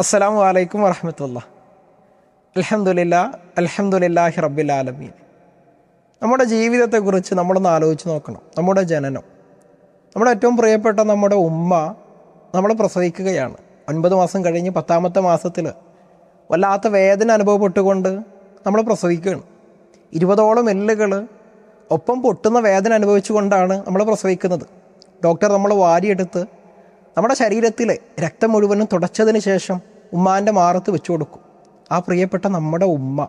അസ്സലാമു അലൈക്കും വറഹമത്തുള്ള. അലഹമുല്ല അലഹമുല്ലാഹി റബ്ബിൽ ആലമീൻ. നമ്മുടെ ജീവിതത്തെക്കുറിച്ച് നമ്മളൊന്ന് ആലോചിച്ച് നോക്കണം. നമ്മുടെ ജനനം. നമ്മുടെ ഏറ്റവും പ്രിയപ്പെട്ട നമ്മുടെ ഉമ്മ നമ്മൾ പ്രസവിക്കുകയാണ്. ഒൻപത് മാസം കഴിഞ്ഞ് പത്താമത്തെ മാസത്തിൽ വല്ലാത്ത വേദന അനുഭവപ്പെട്ടുകൊണ്ട് നമ്മൾ പ്രസവിക്കുകയാണ്. ഇരുപതോളം എല്ലുകൾ ഒപ്പം പൊട്ടുന്ന വേദന അനുഭവിച്ചുകൊണ്ടാണ് നമ്മൾ പ്രസവിക്കുന്നത്. ഡോക്ടർ നമ്മൾ വാരിയെടുത്ത് നമ്മുടെ ശരീരത്തിലെ രക്തം മുഴുവനും തുടച്ചതിന് ശേഷം ഉമ്മാന്റെ മാറത്ത് വെച്ചു കൊടുക്കും. ആ പ്രിയപ്പെട്ട നമ്മുടെ ഉമ്മ.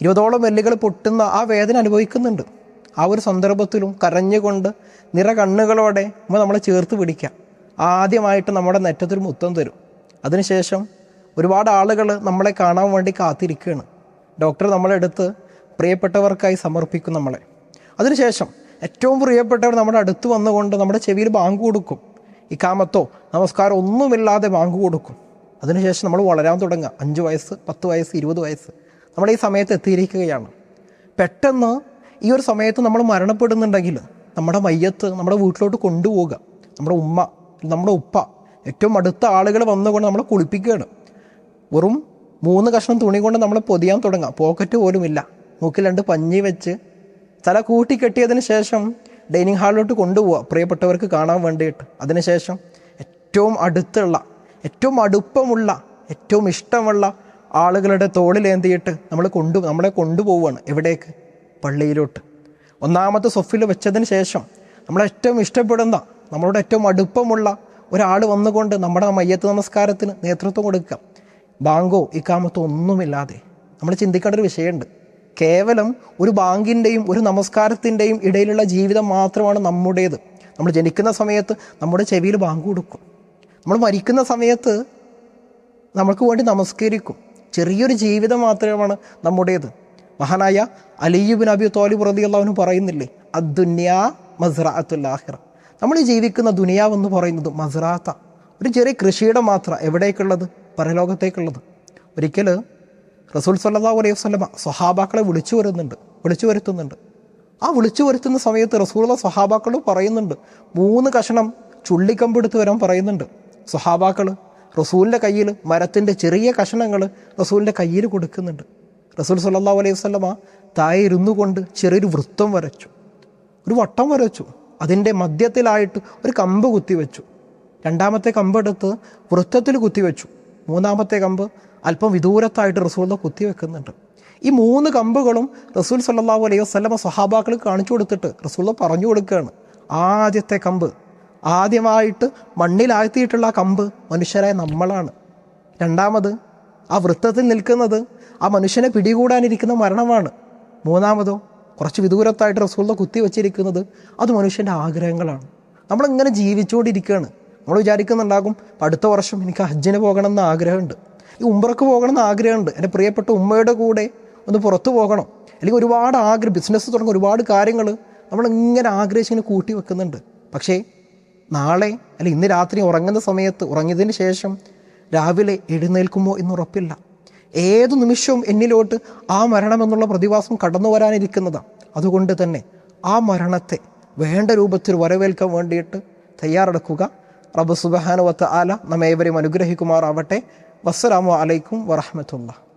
ഇരുപതോളം വെല്ലുകൾ പൊട്ടുന്ന ആ വേദന അനുഭവിക്കുന്നുണ്ട്. ആ ഒരു സന്ദർഭത്തിലും കരഞ്ഞുകൊണ്ട് നിറ കണ്ണുകളോടെ ഉമ്മ നമ്മളെ ചേർത്ത് പിടിക്കാം. ആദ്യമായിട്ട് നമ്മുടെ നെറ്റത്തൊരു മുത്തം തരും. അതിനുശേഷം ഒരുപാട് ആളുകൾ നമ്മളെ കാണാൻ വേണ്ടി കാത്തിരിക്കുകയാണ്. ഡോക്ടർ നമ്മളെടുത്ത് പ്രിയപ്പെട്ടവർക്കായി സമർപ്പിക്കും നമ്മളെ. അതിനുശേഷം ഏറ്റവും പ്രിയപ്പെട്ടവർ നമ്മുടെ അടുത്ത് വന്നുകൊണ്ട് നമ്മുടെ ചെവിയിൽ ബാങ്ക് കൊടുക്കും. ഇക്കാമത്തോ നമസ്കാരം ഒന്നുമില്ലാതെ ബാങ്ക് കൊടുക്കും. അതിനുശേഷം നമ്മൾ വളരാൻ തുടങ്ങുക. അഞ്ച് വയസ്സ് പത്ത് വയസ്സ് ഇരുപത് വയസ്സ്. നമ്മൾ ഈ സമയത്ത് എത്തിയിരിക്കുകയാണ്. പെട്ടെന്ന് ഈ ഒരു സമയത്ത് നമ്മൾ മരണപ്പെടുന്നുണ്ടെങ്കിൽ നമ്മുടെ മയ്യത്ത് നമ്മുടെ വീട്ടിലോട്ട് കൊണ്ടുപോവുക. നമ്മുടെ ഉമ്മ നമ്മുടെ ഉപ്പ ഏറ്റവും അടുത്ത ആളുകൾ വന്നുകൊണ്ട് നമ്മളെ കുളിപ്പിക്കുകയാണ്. വെറും മൂന്ന് കഷ്ണം തുണി കൊണ്ട് നമ്മൾ പൊതിയാൻ തുടങ്ങാം പോക്കറ്റ് പോലുമില്ല. മൂക്കിൽ രണ്ട് പഞ്ഞി വെച്ച് തല കൂട്ടിക്കെട്ടിയതിന് ശേഷം ഡൈനിങ് ഹാളിലോട്ട് കൊണ്ടുപോവുക. പ്രിയപ്പെട്ടവർക്ക് കാണാൻ വേണ്ടിയിട്ട്. അതിനുശേഷം ഏറ്റവും അടുത്തുള്ള ഏറ്റവും അടുപ്പമുള്ള ഏറ്റവും ഇഷ്ടമുള്ള ആളുകളുടെ തോളിലേന്തിയിട്ട് നമ്മൾ കൊണ്ടു നമ്മളെ കൊണ്ടുപോവുകയാണ് എവിടേക്ക് പള്ളിയിലോട്ട്. ഒന്നാമത്തെ സൊഫിൽ വെച്ചതിന് ശേഷം നമ്മളെ ഏറ്റവും ഇഷ്ടപ്പെടുന്ന നമ്മളോട് ഏറ്റവും അടുപ്പമുള്ള ഒരാൾ വന്നുകൊണ്ട് നമ്മുടെ മയ്യത്ത് നമസ്കാരത്തിന് നേതൃത്വം കൊടുക്കുക. ബാങ്കോ ഇക്കാമത്തോ ഒന്നുമില്ലാതെ. നമ്മൾ ചിന്തിക്കേണ്ട ഒരു വിഷയമുണ്ട്. കേവലം ഒരു ബാങ്കിന്റെയും ഒരു നമസ്കാരത്തിന്റെയും ഇടയിലുള്ള ജീവിതം മാത്രമാണ് നമ്മുടേത്. നമ്മൾ ജനിക്കുന്ന സമയത്ത് നമ്മുടെ ചെവിയിൽ ബാങ്ക് കൊടുക്കും. നമ്മൾ മരിക്കുന്ന സമയത്ത് നമുക്ക് വേണ്ടി നമസ്കരിക്കും. ചെറിയൊരു ജീവിതം മാത്രമാണ് നമ്മുടേത്. മഹാനായ അലിയുബിൻ അബി തോലിബ് റതി അള്ളാഹുന് പറയുന്നില്ലേ? അദ്ദുന്യാ മസ്റാത്തുല്ലാഹിറ നമ്മൾ ജീവിക്കുന്ന ദുനിയാവ് എന്ന് പറയുന്നത് മസ്റാത്ത. ഒരു ചെറിയ കൃഷിയുടെ മാത്രം എവിടേക്കുള്ളത്? പരലോകത്തേക്കുള്ളത്. ഒരിക്കൽ റസൂൽ സല്ലാ അലൈഹി വസ്ലമ സ്വഹാബാക്കളെ വിളിച്ചു വരുന്നുണ്ട് വിളിച്ചു വരുത്തുന്നുണ്ട്. ആ വിളിച്ചു വരുത്തുന്ന സമയത്ത് റസൂള്ള സ്വഹാബാക്കൾ പറയുന്നുണ്ട് മൂന്ന് കഷണം ചുള്ളിക്കമ്പെടുത്ത് വരാൻ പറയുന്നുണ്ട്. സ്വഹാബാക്കൾ റസൂലിന്റെ കയ്യിൽ മരത്തിന്റെ ചെറിയ കഷണങ്ങൾ റസൂലിന്റെ കയ്യിൽ കൊടുക്കുന്നുണ്ട്. റസൂൽ സല്ലാ അലൈഹി വസ്ലമ താഴെ ഇരുന്നു കൊണ്ട് ചെറിയൊരു വൃത്തം വരച്ചു. ഒരു വട്ടം വരച്ചു. അതിന്റെ മധ്യത്തിലായിട്ട് ഒരു കമ്പ് കുത്തിവെച്ചു. രണ്ടാമത്തെ കമ്പെടുത്ത് വൃത്തത്തിൽ കുത്തിവെച്ചു. മൂന്നാമത്തെ കമ്പ് അല്പം വിദൂരത്തായിട്ട് റസൂലിനെ കുത്തിവെക്കുന്നുണ്ട് ഈ മൂന്ന് കമ്പുകളും റസൂൽ സല്ലാഹു അലൈഹി വസ്ലമ സ്വഹാബാക്കൾ കാണിച്ചു കൊടുത്തിട്ട് റസൂൽ പറഞ്ഞു കൊടുക്കുകയാണ്. ആദ്യത്തെ കമ്പ് ആദ്യമായിട്ട് മണ്ണിലാഴ്ത്തിയിട്ടുള്ള കമ്പ് മനുഷ്യരായ നമ്മളാണ്. രണ്ടാമത് ആ വൃത്തത്തിൽ നിൽക്കുന്നത് ആ മനുഷ്യനെ പിടികൂടാനിരിക്കുന്ന മരണമാണ്. മൂന്നാമതോ കുറച്ച് വിദൂരത്തായിട്ട് റസൂലിനെ കുത്തി വച്ചിരിക്കുന്നത് അത് മനുഷ്യന്റെ ആഗ്രഹങ്ങളാണ്. നമ്മളിങ്ങനെ ജീവിച്ചുകൊണ്ടിരിക്കുകയാണ്. നമ്മൾ വിചാരിക്കുന്നുണ്ടാകും അടുത്ത വർഷം എനിക്ക് ഹജ്ജിന് പോകണം എന്ന് ആഗ്രഹമുണ്ട്. ഈ ഉംറക്ക് പോകണം എന്ന് ആഗ്രഹമുണ്ട്. എന്റെ പ്രിയപ്പെട്ട ഉമ്മയുടെ കൂടെ ഒന്ന് പുറത്തു പോകണം. അല്ലെങ്കിൽ ഒരുപാട് ആഗ്രഹം ബിസിനസ് തുടങ്ങുന്ന ഒരുപാട് കാര്യങ്ങൾ നമ്മൾ ഇങ്ങനെ ആഗ്രഹിച്ചിങ്ങനെ കൂട്ടി വെക്കുന്നുണ്ട്. പക്ഷേ നാളെ അല്ല ഇന്ന് രാത്രി ഉറങ്ങുന്ന സമയത്ത് ഉറങ്ങിയതിന് ശേഷം രാവിലെ എഴുന്നേൽക്കുമോ എന്ന് ഉറപ്പില്ല. ഏതു നിമിഷവും എന്നിലോട്ട് ആ മരണം എന്നുള്ള പ്രതിഭാസം കടന്നു വരാനിരിക്കുന്നതാണ് അതുകൊണ്ട് തന്നെ ആ മരണത്തെ വേണ്ട രൂപത്തിൽ വരവേൽക്കാൻ വേണ്ടിയിട്ട് തയ്യാറെടുക്കുക. റബ്ബ് തആല ആല നമ്മേവരെയും അനുഗ്രഹിക്കുമാറാവട്ടെ. വസ്സലാമു അലൈക്കും വറഹമത്തുള്ള